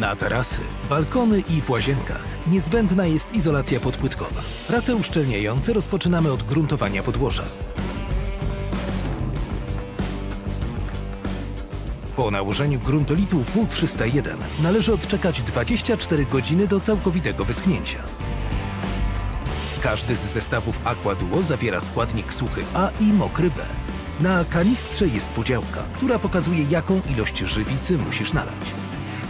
Na tarasy, balkony i w łazienkach niezbędna jest izolacja podpłytkowa. Prace uszczelniające rozpoczynamy od gruntowania podłoża. Po nałożeniu gruntolitu W301 należy odczekać 24 godziny do całkowitego wyschnięcia. Każdy z zestawów Aqua Duo zawiera składnik suchy A i mokry B. Na kanistrze jest podziałka, która pokazuje jaką ilość żywicy musisz nalać.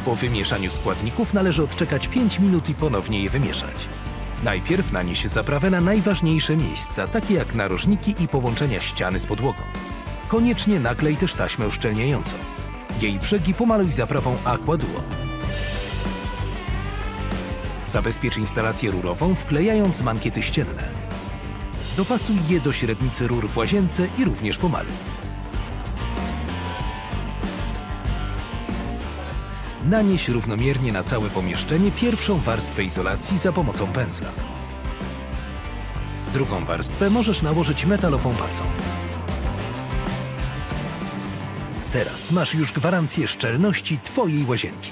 Po wymieszaniu składników należy odczekać 5 minut i ponownie je wymieszać. Najpierw nanieś zaprawę na najważniejsze miejsca, takie jak narożniki i połączenia ściany z podłogą. Koniecznie naklej też taśmę uszczelniającą. Jej brzegi pomaluj zaprawą Aqua Duo. Zabezpiecz instalację rurową wklejając mankiety ścienne. Dopasuj je do średnicy rur w łazience i również pomaluj. Nanieś równomiernie na całe pomieszczenie pierwszą warstwę izolacji za pomocą pędzla. Drugą warstwę możesz nałożyć metalową pacą. Teraz masz już gwarancję szczelności Twojej łazienki.